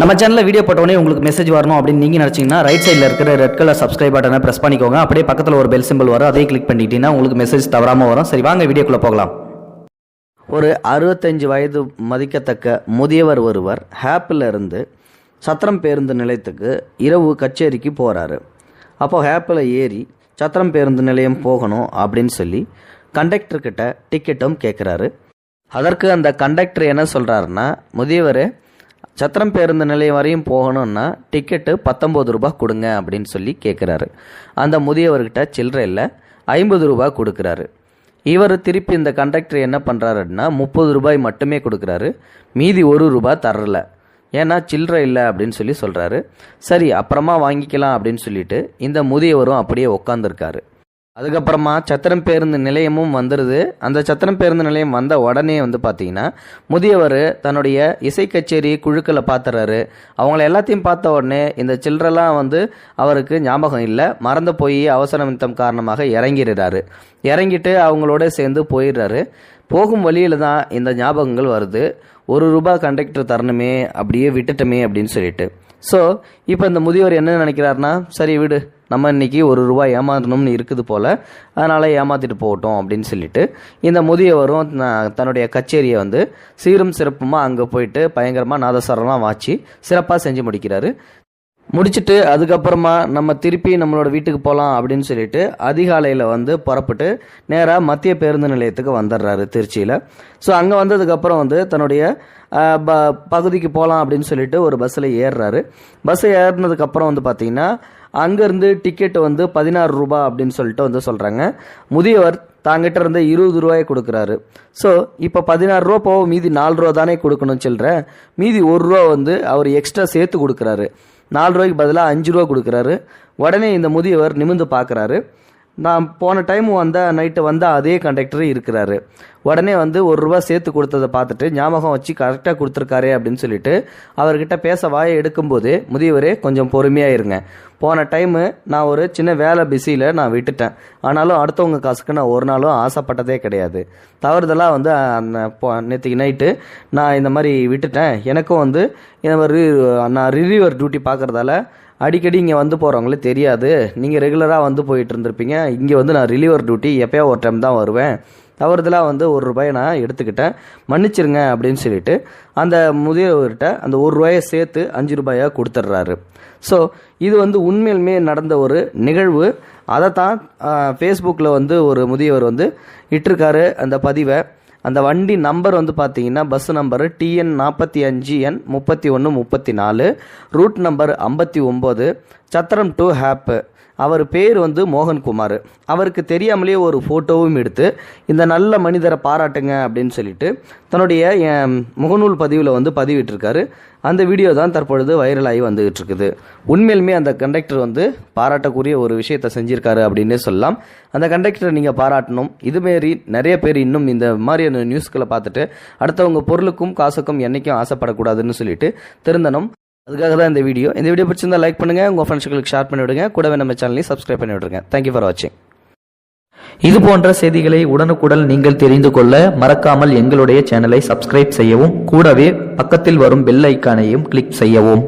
நம்ம சேனலில் வீடியோ போட்டோடனே உங்களுக்கு மெசேஜ் வரணும் அப்படின்னு நீங்கள் நினச்சிங்கன்னா ரைட் சைடில் இருக்கிற ரெட் கலர் சப்ஸ்கிரைப் பட்டனை ப்ரெஸ் பண்ணிக்கோங்க. அப்படியே பக்கத்தில் ஒரு பெல் சிம்பிள் வரும். அதே கிளிக் பண்ணிட்டீங்கன்னா உங்களுக்கு மெசேஜ் தவறாமல் வரும். சரி வாங்க வீடியோக்குள்ளே போகலாம். ஒரு அறுபத்தஞ்சு வயது மதிக்கத்தக்க முதியவர் ஒருவர் ஹேப்பில் இருந்து சத்திரம் பேருந்து நிலையத்துக்கு இரவு கச்சேரிக்கு போகிறாரு அப்போது ஹேப்பில் ஏறி சத்திரம் பேருந்து நிலையம் போகணும் அப்படின்னு சொல்லி கண்டக்டர்கிட்ட டிக்கெட்டும் கேட்குறாரு அதற்கு அந்த கண்டக்டர் என்ன சொல்கிறாருன்னா முதியவர் சத்திரம் பேருந்து நிலையம் வரையும் போகணும்னா டிக்கெட்டு பத்தொம்பது ரூபாய் கொடுங்க அப்படின்னு சொல்லி கேட்குறாரு அந்த முதியவர்கிட்ட சில்லறை இல்லை ஐம்பது ரூபா கொடுக்குறாரு. இவர் திருப்பி இந்த கண்டக்டர் என்ன பண்ணுறாருன்னா முப்பது ரூபாய் மட்டுமே கொடுக்குறாரு. மீதி ஒரு ரூபாய் தரல. ஏன்னா சில்லறை இல்லை அப்படின்னு சொல்லி சொல்கிறாரு சரி அப்புறமா வாங்கிக்கலாம் அப்படின்னு சொல்லிட்டு இந்த முதியவரும் அப்படியே உட்காந்துருக்காரு அதுக்கப்புறமா சத்திரம் பேருந்து நிலையமும் வந்துடுது அந்த சத்திரம் பேருந்து நிலையம் வந்த உடனே வந்து பார்த்தீங்கன்னா முதியவர் தன்னுடைய இசை கச்சேரி குழுக்களை பார்த்துறாரு அவங்கள எல்லாத்தையும் பார்த்த உடனே இந்த சில்லறெல்லாம் வந்து அவருக்கு ஞாபகம் இல்லை. மறந்து போய் அவசர நிமித்தம் காரணமாக இறங்கிடுறாரு. இறங்கிட்டு அவங்களோட சேர்ந்து போயிடுறாரு. போகும் வழியில் தான் இந்த ஞாபகங்கள் வருது. ஒரு ரூபாய் கண்டக்டர் தரணுமே அப்படியே விட்டுட்டோமே அப்படின்னு சொல்லிட்டு. ஸோ இப்போ இந்த முதியவர் என்ன நினைக்கிறாருன்னா சரி விடு நம்ம இன்னைக்கு ஒரு ரூபாய் ஏமாற்றணும்னு இருக்குது போல் அதனால் ஏமாற்றிட்டு போகட்டும் அப்படின்னு சொல்லிட்டு இந்த முதியவரும் தன்னுடைய கச்சேரியை வந்து சீரும் சிறப்புமாக அங்கே போயிட்டு பயங்கரமாக நாதஸ்வரம்லாம் வாச்சி சிறப்பாக செஞ்சு முடிக்கிறாரு. முடிச்சுட்டு அதுக்கப்புறமா நம்ம திருப்பி நம்மளோட வீட்டுக்கு போகலாம் அப்படின்னு சொல்லிட்டு அதிகாலையில் வந்து புறப்பட்டு நேராக மத்திய பேருந்து நிலையத்துக்கு வந்துடுறாரு திருச்சியில். ஸோ அங்கே வந்ததுக்கப்புறம் வந்து தன்னுடைய ப பகுதிக்கு போகலாம் அப்படின்னு சொல்லிட்டு ஒரு பஸ்ஸில் ஏறுறாரு. பஸ்ஸை ஏறினதுக்கப்புறம் வந்து பார்த்தீங்கன்னா அங்கேருந்து டிக்கெட் வந்து பதினாறு ரூபா அப்படின்னு சொல்லிட்டு வந்து சொல்கிறாங்க முதியவர் தாங்கிட்ட இருந்த இருபது ரூபாயை கொடுக்குறாரு. ஸோ இப்போ பதினாறு ரூபா போக மீதி நாலு ரூபா தானே கொடுக்கணும் சில்லற மீதி ஒரு ரூபா வந்து அவர் எக்ஸ்ட்ரா சேர்த்து கொடுக்குறாரு. நாலு ரூபாய்க்கு பதிலாக அஞ்சு ரூபா கொடுக்குறாரு. உடனே இந்த முதியவர் நிமிந்து பார்க்குறாரு. நான் போன டைம் வந்த நைட்டு வந்த அதே கண்டக்டர் இருக்கிறாரு. உடனே வந்து ஒரு ரூபா சேர்த்து கொடுத்ததை பார்த்துட்டு ஞாபகம் வச்சு கரெக்டாக கொடுத்துருக்காரு அப்படின்னு சொல்லிட்டு அவர்கிட்ட பேச வாயை எடுக்கும்போது முதியவரே கொஞ்சம் பொறுமையாக இருங்க போன டைமு நான் ஒரு சின்ன வேலை பிஸியில் நான் விட்டுட்டேன். ஆனாலும் அடுத்தவங்க காசுக்கு நான் ஒரு நாளும் ஆசைப்பட்டதே கிடையாது. தவறுதலாக வந்து அந்த நேற்றுக்கு நைட்டு நான் இந்த மாதிரி விட்டுட்டேன். எனக்கும் வந்து நான் ரிவ்யூவர் டியூட்டி பார்க்குறதால அடிக்கடி இங்கே வந்து போகிறவங்களே தெரியாது. நீங்கள் ரெகுலராக வந்து போயிட்டு இருந்திருப்பீங்க. இங்கே வந்து நான் ரிலீவர் டியூட்டி எப்போயோ ஒரு டைம் தான் வருவேன். தவறுதலாக வந்து ஒரு ரூபாயை நான் எடுத்துக்கிட்டேன். மன்னிச்சிருங்க அப்படின்னு சொல்லிட்டு அந்த முதியவர்கிட்ட அந்த ஒரு ரூபாயை சேர்த்து அஞ்சு ரூபாயா கொடுத்துட்றாரு. ஸோ இது வந்து உண்மையிலுமே நடந்த ஒரு நிகழ்வு. அதை தான் ஃபேஸ்புக்கில் வந்து ஒரு முதியவர் வந்து இட்டிருக்காரு அந்த பதிவை. அந்த வண்டி நம்பர் வந்து பார்த்தீங்கன்னா பஸ் நம்பர் டிஎன் நாற்பத்தி அஞ்சு என் முப்பத்தி ஒன்று முப்பத்தி நாலு ரூட் நம்பர் ஐம்பத்தி ஒம்பது சத்திரம் டு ஹேப்பு அவர் பேர் வந்து மோகன்குமார் அவருக்கு தெரியாமலேயே ஒரு ஃபோட்டோவும் எடுத்து இந்த நல்ல மனிதரை பாராட்டுங்க அப்படின்னு சொல்லிட்டு தன்னுடைய முகநூல் பதிவில் வந்து பதிவிட்டிருக்காரு. அந்த வீடியோ தான் தற்பொழுது வைரலாகி வந்துகிட்டு இருக்குது உண்மையிலுமே அந்த கண்டக்டர் வந்து பாராட்டக்கூடிய ஒரு விஷயத்தை செஞ்சிருக்காரு அப்படின்னே சொல்லலாம். அந்த கண்டக்டரை நீங்கள் பாராட்டணும். இதுமாரி நிறைய பேர் இன்னும் இந்த மாதிரியான நியூஸ்களை பார்த்துட்டு அடுத்தவங்க பொருளுக்கும் காசுக்கும் என்றைக்கும் ஆசைப்படக்கூடாதுன்னு சொல்லிட்டு திருந்தனும் அதுக்காக தான் இந்த வீடியோ. இந்த வீடியோ பிடிச்சிருந்தா லைக் பண்ணுங்கள் உங்கள் ஃப்ரெண்ட்ஸ்களுக்கு ஷேர் பண்ணி விடுங்க. கூடவே நம்ம சேனலையும் சப்ஸ்கிரைப் பண்ணி விடுங்க தேங்க்யூ ஃபார் வாட்சிங் இது போன்ற செய்திகளை உடனுக்குடன் நீங்கள் தெரிந்து கொள்ள மறக்காமல் எங்களுடைய சேனலை சப்ஸ்கிரைப் செய்யவும் கூடவே பக்கத்தில் வரும் பெல் ஐக்கானையும் கிளிக் செய்யவும்.